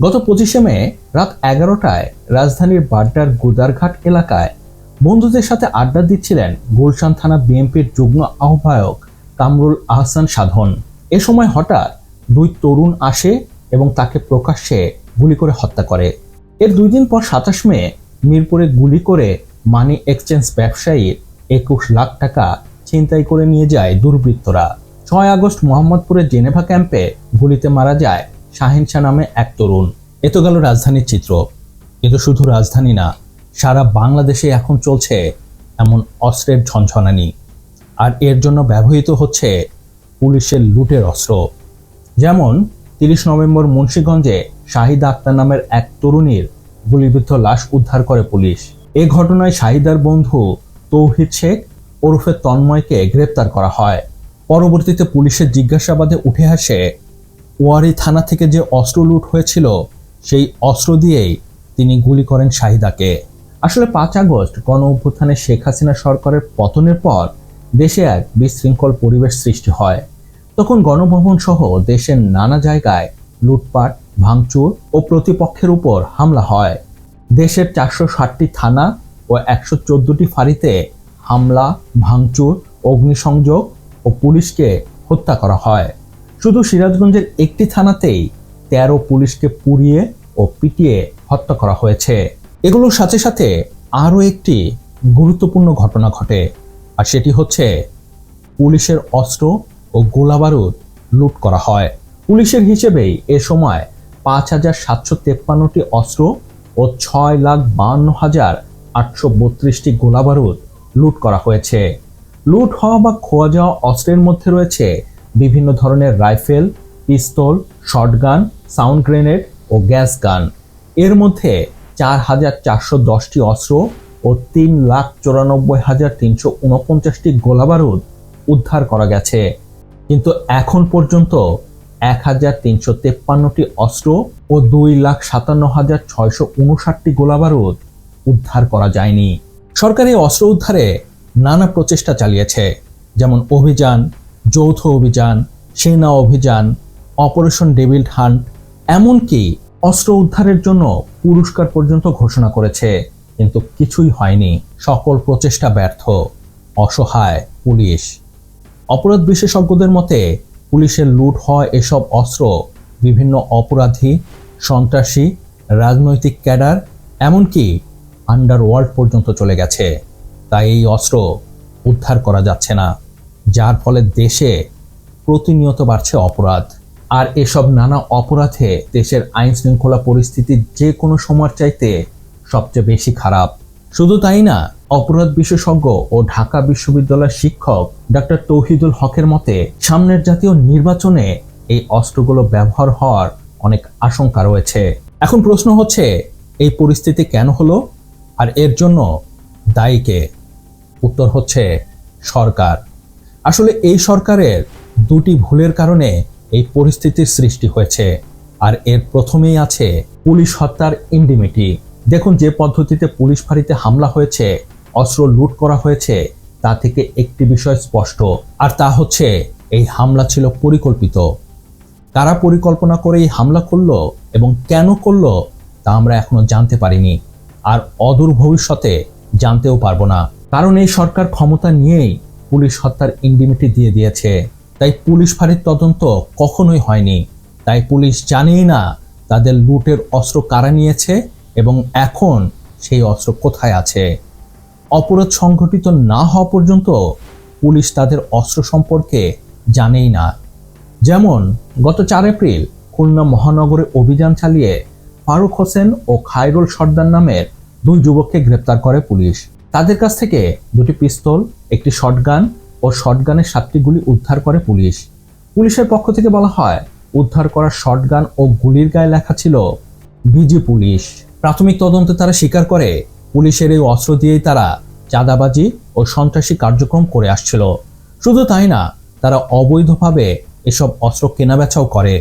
গত পঁচিশে মে রাত এগারোটায় রাজধানীর বাড্ডার গুদারঘাট এলাকায় বন্ধুদের সাথে আড্ডা দিচ্ছিলেন গুলশান থানা বিএনপির যুগ্ম আহ্বায়ক কামরুল আহসান সাধন। এ সময় হঠাৎ দুই তরুণ আসে এবং তাকে প্রকাশ্যে গুলি করে হত্যা করে। এর দুই দিন পর সাতাশ মে মিরপুরে গুলি করে মানি এক্সচেঞ্জ ব্যবসায়ীর একুশ লাখ টাকা ছিনতাই করে নিয়ে যায় দুর্বৃত্তরা। ছয় আগস্ট মোহাম্মদপুরের জেনেভা ক্যাম্পে গুলিতে মারা যায় শাহিন শাহ নামে এক তরুণ। এ তো গেল রাজধানীর চিত্র। কিন্তু শুধু রাজধানী না, সারা বাংলাদেশে এখন চলছে এমন অস্ত্রের ঝনঝনানি। আর এর জন্য ব্যবহৃত হচ্ছে পুলিশের লুটের অস্ত্র। যেমন, তিরিশ নভেম্বর মুন্সীগঞ্জে শাহিদা আক্তার নামের এক তরুণীর গুলিবিদ্ধ লাশ উদ্ধার করে পুলিশ। এ ঘটনায় শাহিদার বন্ধু তৌহিদ শেখ ওরফে তন্ময়কে গ্রেপ্তার করা হয়। পরবর্তীতে পুলিশের জিজ্ঞাসাবাদে উঠে আসে ওয়ারি থানা থেকে যে অস্ত্র লুট হয়েছিল, সেই অস্ত্র দিয়েই তিনি গুলি করেন শাহিদাকে। আসলে পাঁচ আগস্ট গণ অভ্যুত্থানে শেখ হাসিনা সরকারের পতনের পর দেশে এক বিশৃঙ্খল পরিবেশ সৃষ্টি হয়। তখন গণভবন সহ দেশের নানা জায়গায় লুটপাট, ভাঙচুর ও প্রতিপক্ষের উপর হামলা হয়। দেশের চারশো ষাটটি থানা ও একশো চোদ্দটি ফাঁড়িতে হামলা, ভাঙচুর, অগ্নিসংযোগ ও পুলিশকে হত্যা করা হয়। শুধু সিরাজগঞ্জের একটি থানাতেই তেরো পুলিশকে পুড়িয়ে ও পিটিয়ে হত্যা করা হয়েছে। এগুলোর সাথে সাথে আরও একটি গুরুত্বপূর্ণ ঘটনা ঘটে, আর সেটি হচ্ছে পুলিশের অস্ত্র ও গোলাবারুদ লুট করা হয়। পুলিশের হিসেবেই এ সময় পাঁচ হাজার সাতশো তেপ্পান্নটি অস্ত্র ও ছয় লাখ বান্ন হাজার আটশো বত্রিশটি গোলাবারুদ লুট করা হয়েছে। লুট হওয়া বা খোয়া যাওয়া অস্ত্রের মধ্যে রয়েছে বিভিন্ন ধরনের rifle, pistol, shotgun, sound grenade ও গ্যাস গান। এর মধ্যে চার হাজার চারশো দশটি অস্ত্র ও তিন লাখ চুরানব্বই হাজার তিনশো উনপঞ্চাশটি গোলাবারুদ উদ্ধার করা গেছে। কিন্তু এখন পর্যন্ত এক হাজার তিনশো তেপ্পান্নটি অস্ত্র ও দুই লাখ সাতান্ন হাজার ছয়শো উনষাটটি গোলাবারুদ উদ্ধার করা যায়নি। সরকারি অস্ত্র উদ্ধারে নানা প্রচেষ্টা চালিয়েছে, যেমন অভিযান যৌথ অভিযান, সেনা অভিযান অপারেশন ডেভিল হান্ট এমনকি অস্ত্র উদ্ধারের জন্য পুরস্কার পর্যন্ত ঘোষণা করেছে, কিন্তু কিছুই হয়নি। সকল প্রচেষ্টা ব্যর্থ। অসহায় পুলিশ। অপরাধ বিশেষজ্ঞদের মতে, পুলিশের লুট হওয়া এসব অস্ত্র বিভিন্ন অপরাধী, সন্ত্রাসী, রাজনৈতিক ক্যাডার, এমনকি আন্ডারওয়ার্ল্ড পর্যন্ত চলে গেছে। তাই এই অস্ত্র উদ্ধার করা যাচ্ছে না। যার ফলে দেশে প্রতিনিয়ত বাড়ছে অপরাধ। আর এসব নানা অপরাধে দেশের আইন শৃঙ্খলা পরিস্থিতি যে কোনো সময়ের চাইতে সবচেয়ে বেশি খারাপ। শুধু তাই না, অপরাধ বিশেষজ্ঞ ও ঢাকা বিশ্ববিদ্যালয়ের শিক্ষক ডক্টর তৌহিদুল হকের মতে, সামনের জাতীয় নির্বাচনে এই অস্ত্রগুলো ব্যবহার হওয়ার অনেক আশঙ্কা রয়েছে। এখন প্রশ্ন হচ্ছে, এই পরিস্থিতি কেন হলো? আর এর জন্য দায়ী কে? উত্তর হচ্ছে সরকার। আসলে এই সরকারের দুটি ভুলের কারণে এই পরিস্থিতির সৃষ্টি হয়েছে, আর এর প্রথমেই আছে পুলিশ হত্যার ইন্ডিমিটি দেখুন, যে পদ্ধতিতে পুলিশ ফাঁড়িতে হামলা হয়েছে, অস্ত্র লুট করা হয়েছে, তা থেকে একটি বিষয় স্পষ্ট, আর তা হচ্ছে এই হামলা ছিল পরিকল্পিত। কারা পরিকল্পনা করে এই হামলা করল এবং কেন করল, তা আমরা এখনও জানতে পারিনি, আর অদূর ভবিষ্যতে জানতেও পারব না। কারণ এই সরকার ক্ষমতা নিয়েই পুলিশ হত্যার ইন্ডিমিটি দিয়ে দিয়েছে। তাই পুলিশ ফাঁড়ির তদন্ত কখনোই হয়নি। তাই পুলিশ জানেই না তাদের লুটের অস্ত্র কারা নিয়েছে এবং এখন সেই অস্ত্র কোথায় আছে। অপরাধ সংঘটিত না হওয়া পর্যন্ত পুলিশ তাদের অস্ত্র সম্পর্কে জানেই না। যেমন, গত চার এপ্রিল খুলনা মহানগরে অভিযান চালিয়ে ফারুক হোসেন ও খায়রুল সর্দার নামের দুই যুবককে গ্রেপ্তার করে পুলিশ। তাদের কাছ থেকে দুটি পিস্তল, একটি শটগান ও শটগানের সাতটি গুলি উদ্ধার করে পুলিশ। পুলিশের পক্ষ থেকে বলা হয়, উদ্ধার করা শটগান ও গুলির গায়ে লেখা ছিল, বিজি পুলিশ। প্রাথমিক তদন্তে তারা স্বীকার করে, পুলিশের এই অস্ত্র দিয়েই তারা চাঁদাবাজি ও সন্ত্রাসী কার্যক্রম করে আসছিল। শুধু তাই না, তারা অবৈধভাবে এসব অস্ত্র কেনাবেচাও করে।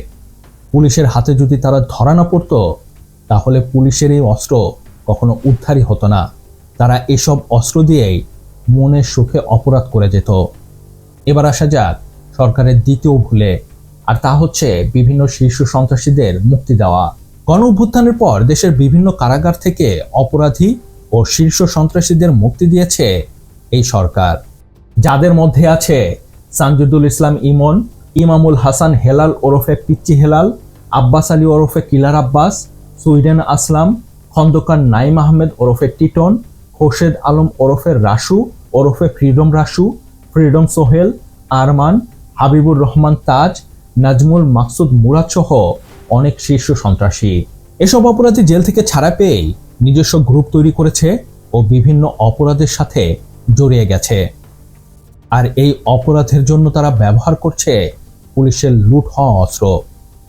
পুলিশের হাতে যদি তারা ধরা না পড়তো, তাহলে পুলিশের এই অস্ত্র কখনো উদ্ধারই হতো না। তারা এসব অস্ত্র দিয়েই মনের সুখে অপরাধ করে যেত। এবার আসা যাক, সরকারের দ্বিতীয় ভুলে। আর তা হচ্ছে বিভিন্ন শীর্ষ সন্ত্রাসীদের মুক্তি দেওয়া। গণ অভ্যুত্থানের পর দেশের বিভিন্ন কারাগার থেকে অপরাধী ও শীর্ষ সন্ত্রাসীদের মুক্তি দিয়েছে এই সরকার। যাদের মধ্যে আছে সানজুদুল ইসলাম ইমন, ইমামুল হাসান হেলাল ওরফে পিচ্চি হেলাল, আব্বাস আলী ওরফে কিলার আব্বাস, সুইডেন আসলাম, খন্দকার নাইম আহমেদ ওরফে টিটন খোরশেদ আলম ওরফে রাসু, ওরফে ফ্রিডম রাসু, ফ্রিডম সোহেল, আরমান, হাবিবুর রহমান তাজ, নাজমুল মাকসুদ মুরাদ সহ অনেক শীর্ষ সন্ত্রাসী। এসব অপরাধী জেল থেকে ছাড়া পেয়েই নিজস্ব গ্রুপ তৈরি করেছে ও বিভিন্ন অপরাধের সাথে জড়িয়ে গেছে। আর এই অপরাধের জন্য তারা ব্যবহার করছে পুলিশের লুট হওয়া অস্ত্র।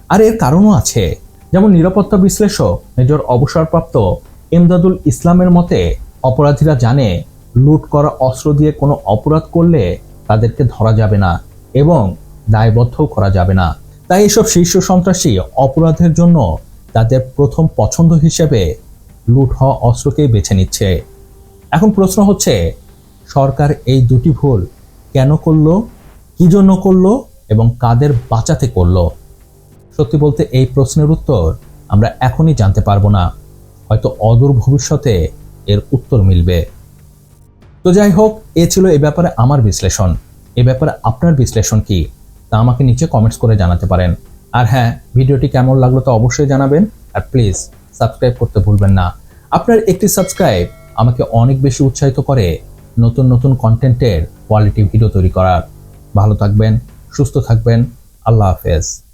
আর এর কারণও আছে। যেমন নিরাপত্তা বিশ্লেষক, মেজর অবসরপ্রাপ্ত এমদাদুল ইসলামের মতে অপরাধীরা জানে লুট করা অস্ত্র দিয়ে কোনো অপরাধ করলে তাদেরকে ধরা যাবে না এবং দায়বদ্ধও করা যাবে না। তাই এসব শীর্ষ সন্ত্রাসী অপরাধের জন্য তাদের প্রথম পছন্দ হিসেবে লুট হওয়া অস্ত্রকেই বেছে নিচ্ছে। এখন প্রশ্ন হচ্ছে, সরকার এই দুটি ভুল কেন করল, কি জন্য করল এবং কাদের বাঁচাতে করল? সত্যি বলতে এই প্রশ্নের উত্তর আমরা এখনই জানতে পারব না। হয়তো অদূর ভবিষ্যতে এর উত্তর মিলবে। তো যাই হোক, এ ছিল এ ব্যাপারে আমার বিশ্লেষণ। এ ব্যাপারে আপনার বিশ্লেষণ কি? তা আমাকে নিচে কমেন্টস করে জানাতে পারেন। আর হ্যাঁ ভিডিওটি কেমন লাগল তো অবশ্যই জানাবেন। আর প্লিজ সাবস্ক্রাইব করতে ভুলবেন না। আপনার একটি সাবস্ক্রাইব আমাকে অনেক বেশি উৎসাহিত করে নতুন নতুন কন্টেন্টের কোয়ালিটি ভিডিও তৈরি করার। ভালো থাকবেন, সুস্থ থাকবেন। আল্লাহ হাফেজ।